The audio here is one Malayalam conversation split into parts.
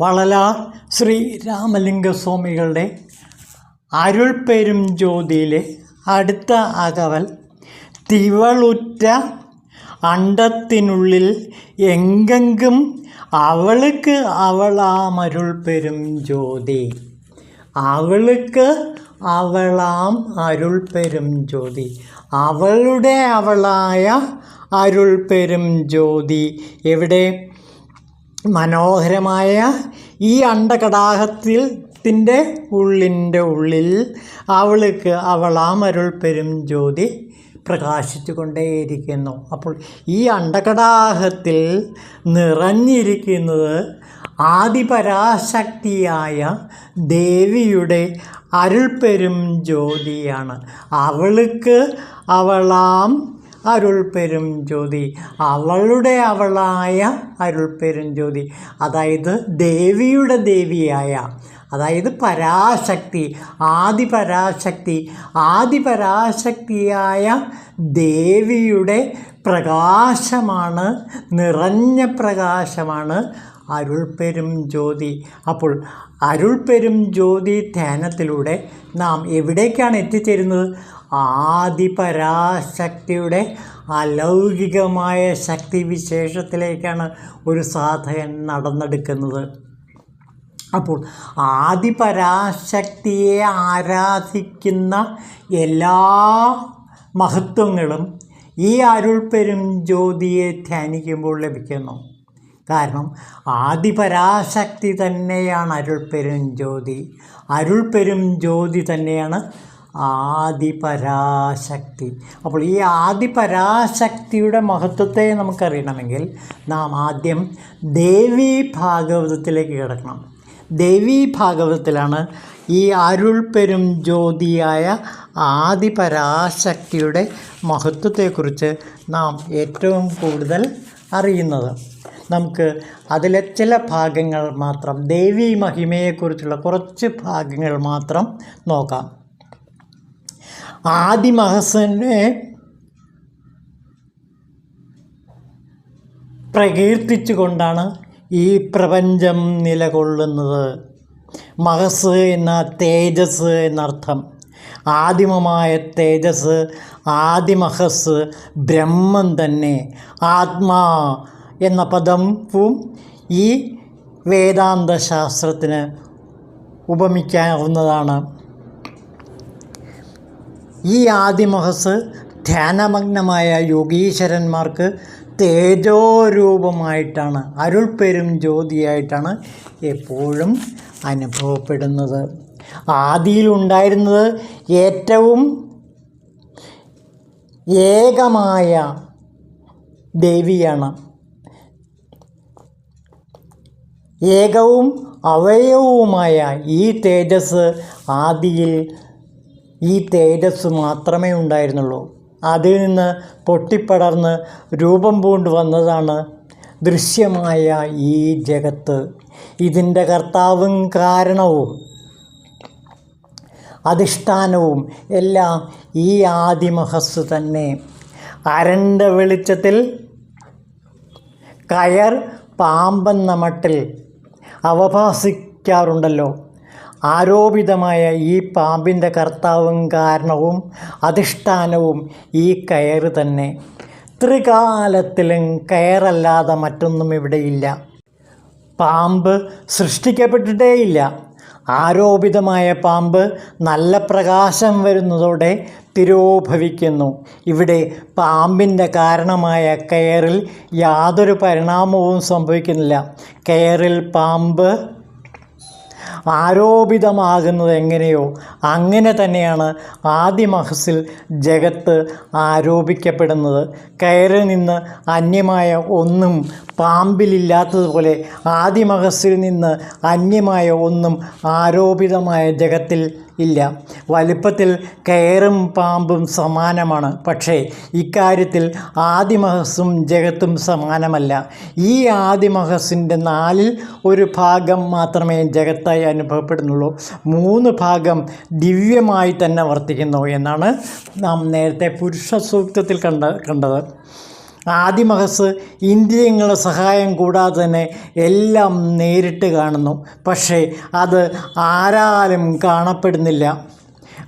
വളലാർ ശ്രീ രാമലിംഗസ്വാമികളുടെ അരുൾപ്പെരും ജ്യോതിയിലെ അടുത്ത അകവൽ തിവളുറ്റ അണ്ടത്തിനുള്ളിൽ എങ്കെങ്കും അവൾക്ക് അവളാം പെരും ജ്യോതി. അവൾക്ക് അവളാം അരുൾ പെരും ജ്യോതി. അവളുടെ അവളായ അരുൾ പെരും ജ്യോതി. എവിടെ? മനോഹരമായ ഈ അണ്ടകടാഹത്തിൽ ത്തിന്റെ ഉള്ളിന്റെ ഉള്ളിൽ അവൾക്ക് അവളാം മരുൾ പെരും ജ്യോതി പ്രകാശിച്ചു കൊണ്ടേയിരിക്കുന്നു. അപ്പോൾ ഈ അണ്ടകടാഹത്തിൽ നിറഞ്ഞിരിക്കുന്നത് ആദിപരാശക്തിയായ ദേവിയുടെ അരുൾപെരും ജ്യോതിയാണ്. അവൾക്ക് അവളാം അരുൾപ്പെരും ജ്യോതി അവളുടെ അവളായ അരുൾപ്പെരും ജ്യോതി അതായത് ദേവിയുടെ ദേവിയായ അതായത് പരാശക്തി ആദിപരാശക്തി ആദിപരാശക്തിയായ ദേവിയുടെ പ്രകാശമാണ് നിറഞ്ഞ പ്രകാശമാണ് അരുൾപ്പെരും ജ്യോതി അപ്പോൾ അരുൾപ്പെരും ജ്യോതി ധ്യാനത്തിലൂടെ നാം എവിടേക്കാണ് എത്തിച്ചേരുന്നത്? ആദിപരാശക്തിയുടെ അലൗകികമായ ശക്തി വിശേഷത്തിലേക്കാണ് ഒരു സാധകൻ നടന്നെടുക്കുന്നത്. അപ്പോൾ ആദിപരാശക്തിയെ ആരാധിക്കുന്ന എല്ലാ മഹത്വങ്ങളും ഈ അരുൾപ്പെരും ജ്യോതിയെ ധ്യാനിക്കുമ്പോൾ ലഭിക്കുന്നു. കാരണം ആദിപരാശക്തി തന്നെയാണ് അരുൾപ്പെരും ജ്യോതി. അരുൾപ്പെരും ജ്യോതി തന്നെയാണ് ആദിപരാശക്തി. അപ്പോൾ ഈ ആദിപരാശക്തിയുടെ മഹത്വത്തെ നമുക്കറിയണമെങ്കിൽ നാം ആദ്യം ദേവി ഭാഗവതത്തിലേക്ക് കിടക്കണം. ദേവി ഭാഗവതത്തിലാണ് ഈ അരുൾ പെരും ജ്യോതിയായ ആദിപരാശക്തിയുടെ മഹത്വത്തെക്കുറിച്ച് നാം ഏറ്റവും കൂടുതൽ അറിയുന്നത്. നമുക്ക് അതിലെ ചില ഭാഗങ്ങൾ മാത്രം ദേവി മഹിമയെക്കുറിച്ചുള്ള കുറച്ച് ഭാഗങ്ങൾ മാത്രം നോക്കാം. ആദിമഹസനെ പ്രകീർത്തിച്ചുകൊണ്ടാണ് ഈ പ്രപഞ്ചം നിലകൊള്ളുന്നത്. മഹസ് എന്ന തേജസ് എന്നർത്ഥം. ആദിമമായ തേജസ് ആദിമഹസ് ബ്രഹ്മം തന്നെ. ആത്മാ എന്ന പദവും ഈ വേദാന്ത ശാസ്ത്രത്തിന് ഉപമിക്കാവുന്നതാണ്. ഈ ആദിമഹസ് ധ്യാനമഗ്നമായ യോഗീശ്വരന്മാർക്ക് തേജോരൂപമായിട്ടാണ് അരുൾപ്പെരും ജ്യോതിയായിട്ടാണ് എപ്പോഴും അനുഭവപ്പെടുന്നത്. ആദിയിലുണ്ടായിരുന്നത് ഏറ്റവും ഏകമായ ദേവിയാണ്. ഏകവും അവയവുമായ ഈ തേജസ് ആദിയിൽ ഈ തേജസ് മാത്രമേ ഉണ്ടായിരുന്നുള്ളൂ. അതിൽ നിന്ന് പൊട്ടിപ്പടർന്ന് രൂപം പൂണ്ട് വന്നതാണ് ദൃശ്യമായ ഈ ജഗത്ത്. ഇതിന്റെ കർത്താവും കാരണവും അധിഷ്ഠാനവും എല്ലാം ഈ ആദിമഹസ് തന്നെ. അരണ്ട വെളിച്ചത്തിൽ കയർ പാമ്പെന്ന മട്ടിൽ അവഭാസിക്കാറുണ്ടല്ലോ. ആരോപിതമായ ഈ പാമ്പിന്റെ കർത്താവും കാരണവും അധിഷ്ഠാനവും ഈ കയറ് തന്നെ. ത്രികാലത്തിലും കയറല്ലാതെ മറ്റൊന്നും ഇവിടെയില്ല പാമ്പ് സൃഷ്ടിക്കപ്പെട്ടിട്ടേയില്ല. ആരോപിതമായ പാമ്പ് നല്ല പ്രകാശം വരുന്നതോടെ തിരോഭവിക്കുന്നു. ഇവിടെ പാമ്പിന്റെ കാരണമായ കയറിൽ യാതൊരു പരിണാമവും സംഭവിക്കുന്നില്ല. കയറിൽ പാമ്പ് ആരോപിതമാകുന്നത് എങ്ങനെയോ അങ്ങനെ തന്നെയാണ് ആദ്യ മഹസിൽ ജഗത്ത് ആരോപിക്കപ്പെടുന്നത്. കയറിൽ നിന്ന് അന്യമായ ഒന്നും പാമ്പിലില്ലാത്തതുപോലെ ആദിമഹസിൽ നിന്ന് അന്യമായ ഒന്നും ആരോപിതമായ ജഗത്തിൽ ഇല്ല. വലിപ്പത്തിൽ കയറും പാമ്പും സമാനമാണ്. പക്ഷേ ഇക്കാര്യത്തിൽ ആദിമഹസും ജഗത്തും സമാനമല്ല. ഈ ആദിമഹസിന്റെ നാലിൽ ഒരു ഭാഗം മാത്രമേ ജഗത്തായി അനുഭവപ്പെടുന്നുള്ളൂ. മൂന്ന് ഭാഗം ദിവ്യമായി തന്നെ വർത്തിക്കുന്നു എന്നാണ് നാം നേരത്തെ പുരുഷ സൂക്തത്തിൽ കണ്ട കണ്ടത്. ആദിമഹസ് ഇന്ദ്രിയങ്ങളുടെ സഹായം കൂടാതെ തന്നെ എല്ലാം നേരിട്ട് കാണുന്നു. പക്ഷേ അത് ആരാലും കാണപ്പെടുന്നില്ല.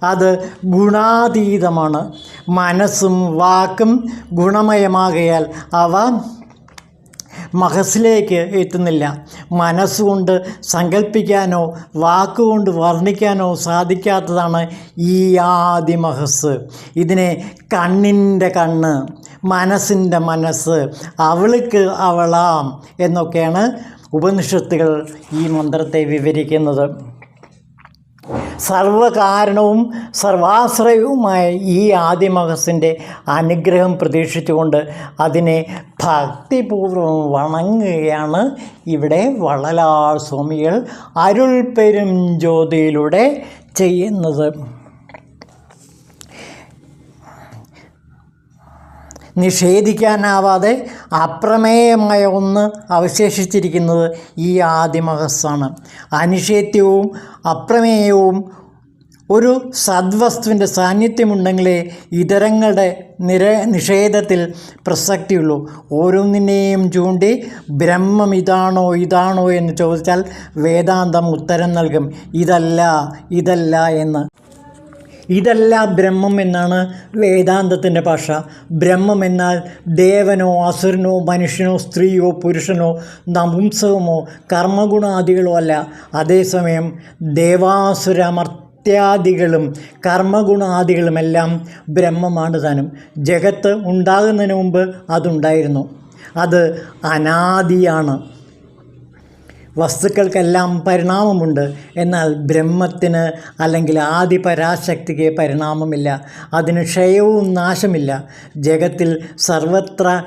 അത് ഗുണാതീതമാണ്. മനസ്സും വാക്കും ഗുണമയമാകയാൽ അവ മഹസിലേക്ക് എത്തുന്നില്ല. മനസ്സുകൊണ്ട് സങ്കല്പിക്കാനോ വാക്കുകൊണ്ട് വർണിക്കാനോ സാധിക്കാത്തതാണ് ഈ ആദി മഹസ് ഇതിനെ കണ്ണിന്റെ കണ്ണ് മനസ്സിന്റെ മനസ്സ് അവൾക്ക് അവളാം എന്നൊക്കെയാണ് ഉപനിഷത്തുകൾ ഈ മന്ത്രത്തെ വിവരിക്കുന്നത്. സർവകാരണവും സർവാശ്രയവുമായ ഈ ആദിമഹസിന്റെ അനുഗ്രഹം പ്രതീക്ഷിച്ചുകൊണ്ട് അതിനെ ഭക്തിപൂർവം വണങ്ങുകയാണ് ഇവിടെ വളലാൾ സ്വാമികൾ അരുൾ പെരും ജ്യോതിയിലൂടെ ചെയ്യുന്നത്. നിഷേധിക്കാനാവാതെ അപ്രമേയമായ ഒന്ന് അവശേഷിച്ചിരിക്കുന്നത് ഈ ആദിമഹസ്സാണ് അനിഷേധ്യവും അപ്രമേയവും ഒരു സദ്വസ്തുവിന്റെ സാന്നിധ്യമുണ്ടെങ്കിലേ ഇതരങ്ങളുടെ നിര നിഷേധത്തിൽ പ്രസക്തിയുള്ളൂ. ഓരോന്നിനെയും ചൂണ്ടി ബ്രഹ്മം ഇതാണോ ഇതാണോ എന്ന് ചോദിച്ചാൽ വേദാന്തം ഉത്തരം നൽകും. ഇതല്ല ഇതല്ല എന്ന്. ഇതല്ല ബ്രഹ്മം എന്നാണ് വേദാന്തത്തിന്റെ ഭാഷ. ബ്രഹ്മം എന്നാൽ ദേവനോ അസുരനോ മനുഷ്യനോ സ്ത്രീയോ പുരുഷനോ നപുംസകമോ കർമ്മഗുണാദികളോ അല്ല. അതേസമയം ദേവാസുരമർത്യാദികളും കർമ്മഗുണാദികളുമെല്ലാം ബ്രഹ്മമാണ് താനും. ജഗത്ത് ഉണ്ടാകുന്നതിന് മുമ്പ് അതുണ്ടായിരുന്നു. അത് അനാദിയാണ്. വസ്തുക്കൾക്കെല്ലാം പരിണാമമുണ്ട്. എന്നാൽ ബ്രഹ്മത്തിന് അല്ലെങ്കിൽ ആദി പരാശക്തിക്ക് പരിണാമമില്ല. അതിന് ക്ഷയവും നാശമില്ല. ജഗത്തിൽ സർവത്ര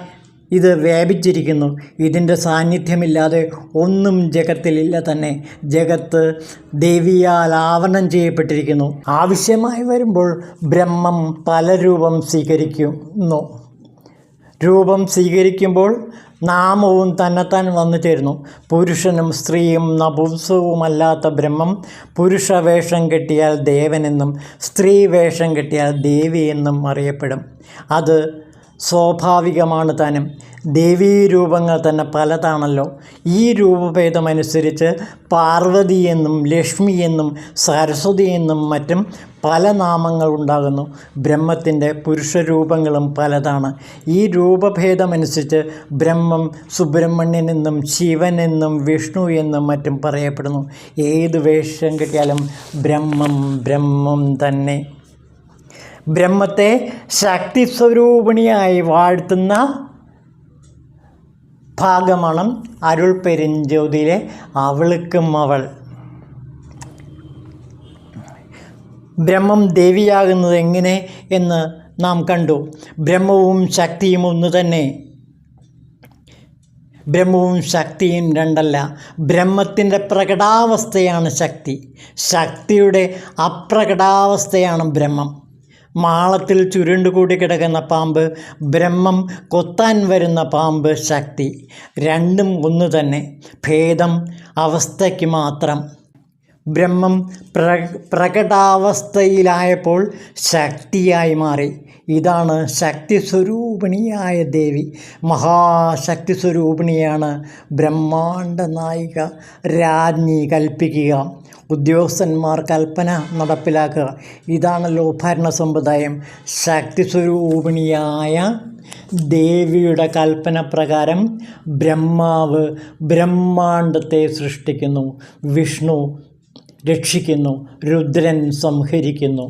ഇത് വ്യാപിച്ചിരിക്കുന്നു. ഇതിന്റെ സാന്നിധ്യമില്ലാതെ ഒന്നും ജഗത്തിലില്ല തന്നെ. ജഗത്ത് ദേവിയാൽ ആവരണം ചെയ്യപ്പെട്ടിരിക്കുന്നു. ആവശ്യമായി വരുമ്പോൾ ബ്രഹ്മം പല രൂപം സ്വീകരിക്കുന്നു. രൂപം സ്വീകരിക്കുമ്പോൾ നാമവും തന്നെത്താൻ വന്നു ചേരുന്നു. പുരുഷനും സ്ത്രീയും നപുംസവുമല്ലാത്ത ബ്രഹ്മം പുരുഷ വേഷം കെട്ടിയാൽ ദേവനെന്നും സ്ത്രീ വേഷം കെട്ടിയാൽ ദേവി എന്നും അറിയപ്പെടും. അത് സ്വാഭാവികമാണ് താനും. ദേവീ രൂപങ്ങൾ തന്നെ പലതാണല്ലോ. ഈ രൂപഭേദമനുസരിച്ച് പാർവതി എന്നും ലക്ഷ്മി എന്നും സരസ്വതി എന്നും മറ്റും പല നാമങ്ങൾ ഉണ്ടാകുന്നു. ബ്രഹ്മത്തിന്റെ പുരുഷരൂപങ്ങളും പലതാണ്. ഈ രൂപഭേദമനുസരിച്ച് ബ്രഹ്മം സുബ്രഹ്മണ്യൻ എന്നും ശിവൻ എന്നും വിഷ്ണു എന്നും മറ്റും പറയപ്പെടുന്നു. ഏത് വേഷം കിട്ടിയാലും ബ്രഹ്മം ബ്രഹ്മം തന്നെ. ബ്രഹ്മത്തെ ശക്തി സ്വരൂപിണിയായി വാഴ്ത്തുന്ന ഭാഗമാണ് അരുൾ പെരിഞ്ചോതിയിലെ അവൾക്കും അവൾ ബ്രഹ്മം ദേവിയാകുന്നത് എങ്ങനെ എന്ന് നാം കണ്ടു. ബ്രഹ്മവും ശക്തിയും ഒന്ന് തന്നെ. ബ്രഹ്മവും ശക്തിയും രണ്ടല്ല. ബ്രഹ്മത്തിന്റെ പ്രകടാവസ്ഥയാണ് ശക്തി. ശക്തിയുടെ അപ്രകടാവസ്ഥയാണ് ബ്രഹ്മം. മാളത്തിൽ ചുരുണ്ടുകൂടി കിടക്കുന്ന പാമ്പ് ബ്രഹ്മം കൊത്താൻ വരുന്ന പാമ്പ് ശക്തി. രണ്ടും ഒന്ന് തന്നെ. ഭേദം അവസ്ഥയ്ക്ക് മാത്രം. ബ്രഹ്മം പ്ര പ്രകടാവസ്ഥയിലായപ്പോൾ ശക്തിയായി മാറി. ഇതാണ് ശക്തി സ്വരൂപിണിയായ ദേവി. മഹാശക്തി സ്വരൂപിണിയാണ് ബ്രഹ്മാണ്ട നായിക രാജ്ഞി കൽപ്പിക്കുക. ഉദ്യോഗസ്ഥന്മാർ കൽപ്പന നടപ്പിലാക്കുക. ഇതാണല്ലോ ഭരണ സമ്പ്രദായം. ശക്തി സ്വരൂപിണിയായ ദേവിയുടെ കൽപ്പന പ്രകാരം ബ്രഹ്മാവ് ബ്രഹ്മാണ്ടത്തെ സൃഷ്ടിക്കുന്നു വിഷ്ണു രക്ഷിക്കുന്നു രുദ്രൻ സംഹരിക്കുന്നു.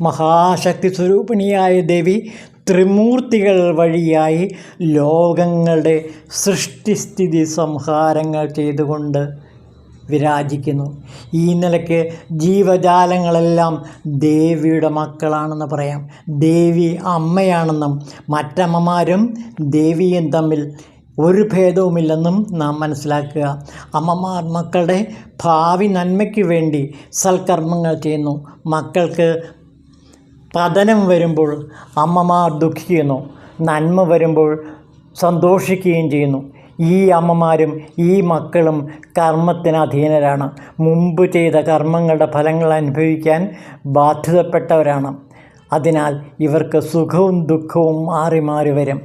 മഹാശക്തി സ്വരൂപിണിയായ ദേവി ത്രിമൂർത്തികൾ വഴിയായി ലോകങ്ങളുടെ സൃഷ്ടിസ്ഥിതി സംഹാരങ്ങൾ ചെയ്തുകൊണ്ട് വിരാജിക്കുന്നു. ഈ നിലയ്ക്ക് ജീവജാലങ്ങളെല്ലാം ദേവിയുടെ മക്കളാണെന്ന് പറയാം. ദേവി അമ്മയാണെന്നും മറ്റമ്മമാരും ദേവിയും തമ്മിൽ ഒരു ഭേദവുമില്ലെന്നും നാം മനസ്സിലാക്കുക. അമ്മമാർ മക്കളുടെ ഭാവി നന്മയ്ക്ക് വേണ്ടി സൽക്കർമ്മങ്ങൾ ചെയ്യുന്നു. മക്കൾക്ക് പതനം വരുമ്പോൾ അമ്മമാർ ദുഃഖിക്കുന്നു. നന്മ വരുമ്പോൾ സന്തോഷിക്കുകയും ചെയ്യുന്നു. ഈ അമ്മമാരും ഈ മക്കളും കർമ്മത്തിന് അധീനരാണ്. മുമ്പ് ചെയ്ത കർമ്മങ്ങളുടെ ഫലങ്ങൾ അനുഭവിക്കാൻ ബാധ്യതപ്പെട്ടവരാണ്. അതിനാൽ ഇവർക്ക് സുഖവും ദുഃഖവും മാറി മാറി വരും.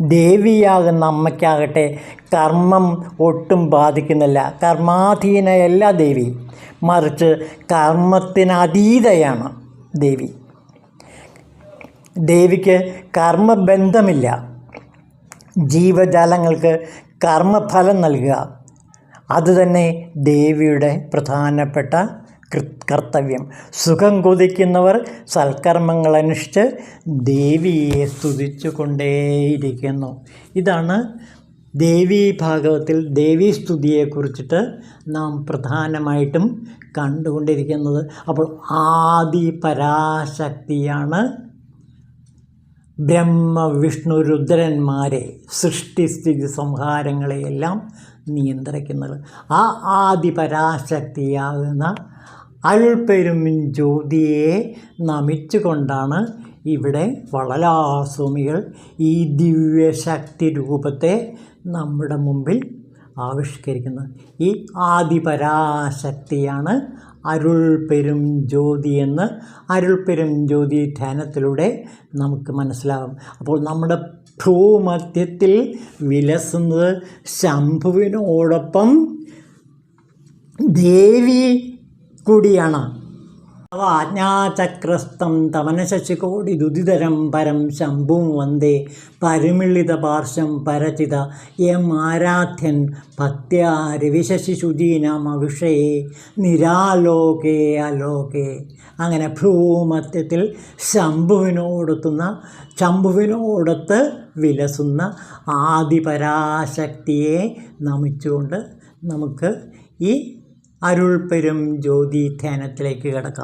ദേവിയാകുന്ന അമ്മയ്ക്കാകട്ടെ കർമ്മം ഒട്ടും ബാധിക്കുന്നില്ല. കർമാധീനയല്ല ദേവി. മറിച്ച് കർമ്മത്തിനതീതയാണ് ദേവി. ദേവിക്ക് കർമ്മബന്ധമില്ല. ജീവജാലങ്ങൾക്ക് കർമ്മഫലം നൽകുക. അതുതന്നെ ദേവിയുടെ പ്രധാനപ്പെട്ട കർത്തവ്യം. സുഖം കൊതിക്കുന്നവർ സൽക്കർമ്മങ്ങൾ അനുഷ്ഠിച്ച് ദേവിയെ സ്തുതിച്ചു കൊണ്ടേയിരിക്കുന്നു ഇതാണ് ദേവി ഭാഗവത്തിൽ ദേവി സ്തുതിയെക്കുറിച്ചിട്ട് നാം പ്രധാനമായിട്ടും കണ്ടുകൊണ്ടിരിക്കുന്നത്. അപ്പോൾ ആദി പരാശക്തിയാണ് ബ്രഹ്മ വിഷ്ണു രുദ്രന്മാരെ സൃഷ്ടിസ്ഥിതി സംഹാരങ്ങളെയെല്ലാം നിയന്ത്രിക്കുന്നത്. ആ ആദിപരാശക്തിയാകുന്ന അൽപ്പെരും ജ്യോതിയെ നമിച്ചുകൊണ്ടാണ് ഇവിടെ വളലാസ്വാമികൾ ഈ ദിവ്യശക്തി രൂപത്തെ നമ്മുടെ മുമ്പിൽ ആവിഷ്കരിക്കുന്നത്. ഈ ആദിപരാശക്തിയാണ് അരുൾ പെരും ജ്യോതി എന്ന് അരുൾ പെരും ജ്യോതി ധ്യാനത്തിലൂടെ നമുക്ക് മനസ്സിലാകും അപ്പോൾ നമ്മുടെ ഭൂമധ്യത്തിൽ വിലസുന്നത് ശംഭുവിനോടൊപ്പം ദേവി കൂടിയാണ്. അവ ആജ്ഞാചക്രസ്തം തവനശശികോടി ദുതിതരം പരം ശംഭും വന്ദേ. പരിമിളിത പാർശ്വം പരചിത എം ആരാധ്യൻ ഭക്ത്യാ രവിശശിശുചീനാം അവിഷയെ നിരാലോകേ അലോകേ. അങ്ങനെ ഭ്രൂമധ്യത്തിൽ ശംഭുവിനോടൊത്തുന്ന ശംഭുവിനോടൊത്ത് വിലസുന്ന ആദിപരാശക്തിയെ നമിച്ചുകൊണ്ട് നമുക്ക് ഈ അരുൾപ്പെരും ജ്യോതി ധ്യാനത്തിലേക്ക് കിടക്കാം.